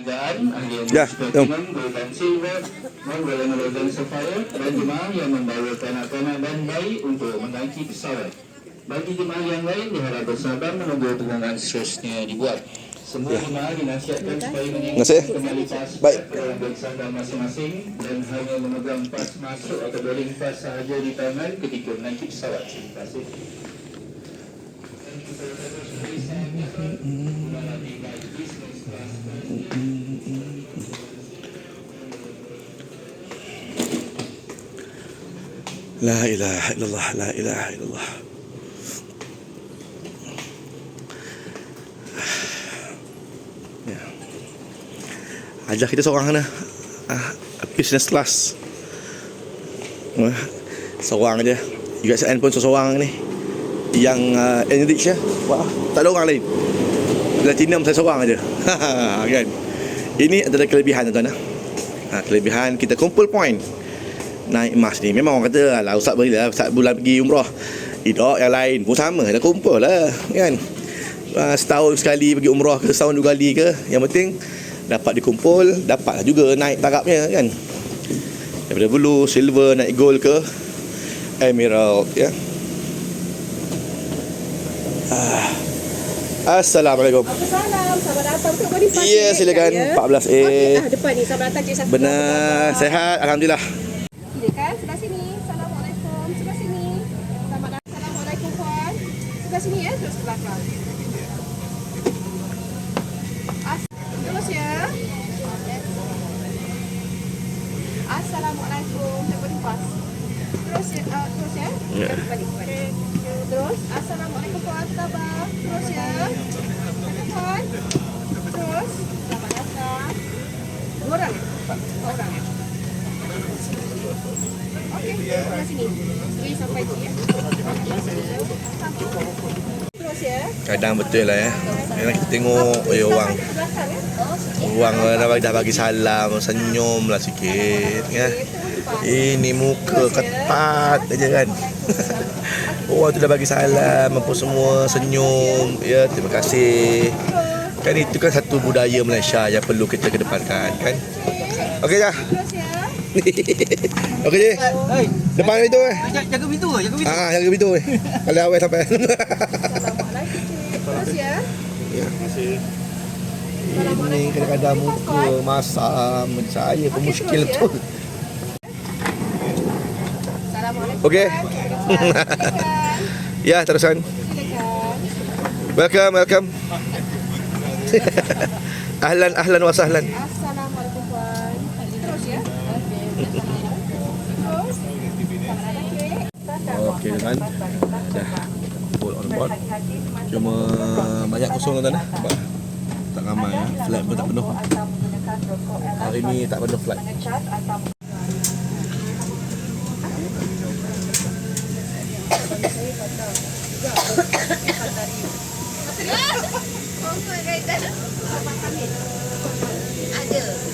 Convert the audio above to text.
Ya, jom. Sapphire dan jemaah yang membawa kanak-kanak dan bayi untuk menaiki pesawat. Bagi jemaah yang lain diharap bersabar menunggu pengumuman seterusnya dibuat. Semua jemaah dinasihatkan supaya meninggalkan kembali pasport Baik. dalam masing-masing dan hanya memegang pas masuk atau boarding pass sahaja di tangan ketika menaiki pesawat. Terima kasih. La ilaha illallah, la ilaha illallah. Ya. Ajak kita seorang sana. Ah, business class. Seorang je. USN pun seorang ni. Yang uh, Enrich ya. Wah, tak ada orang lain. Platinum saya seorang aja. kan. Ini adalah kelebihan tuan-tuan. Ha, kelebihan kita kumpul point naik emas ni. Memang orang kata lah ustaz berilah ustaz bulan pergi umrah. Tidak yang lain pun sama. Dah kumpul lah kan? Uh, setahun sekali pergi umrah ke setahun dua kali ke yang penting dapat dikumpul dapat juga naik tarapnya kan? Daripada blue silver naik gold ke emerald ya. Ah. Assalamualaikum. Salam, selamat datang. Ke. Ya, silakan. 14A. Okey, ah, depan ni, selamat datang Cik benar. Sehat Alhamdulillah Silakan, sebelah sini. Assalamualaikum. Sebelah sini. Selamat datang. Assalamualaikum, Puan. Sebelah sini ya, terus ke belakang. As- terus ya. Assalamualaikum. Body Park. Terus ya, ah, terus ya. Ya. Balik, balik. Terus, Assalamualaikum, Puan. Tabah. Terus ya. Puan. Terus, selamat datang. Dua orang? Dua orang ya? Okey, sebelah sini. Sini sampai tu ya. Terus ya. Kadang betul lah ya kadang kita tengok eh, orang Ke belakang ya. Orang dah bagi, dah bagi salam Senyum lah sikit kan? Ini muka ketat aja kan Orang tu dah bagi salam Apa semua Senyum Ya terima kasih Kan itu kan satu budaya Malaysia Yang perlu kita kedepankan kan Okey dah ya. Okey je Depan itu eh jaga, pintu ke? Jaga pintu. Ah, jaga pintu eh. Kalau awal sampai. Terus ya. ya. Ini kadang-kadang muka masam saya pun muskil betul. Assalamualaikum. Okey. Ya, terusan. Silakan. Welcome, welcome. ahlan, ahlan wa sahlan. Assalamualaikum. Terus ya. Terus. Cik. Okey kan. Dah board. Cuma banyak kosong tuan eh. Nampak? Tak ramai ya. Flight pun tak penuh. Hari ni tak penuh flight. Ada.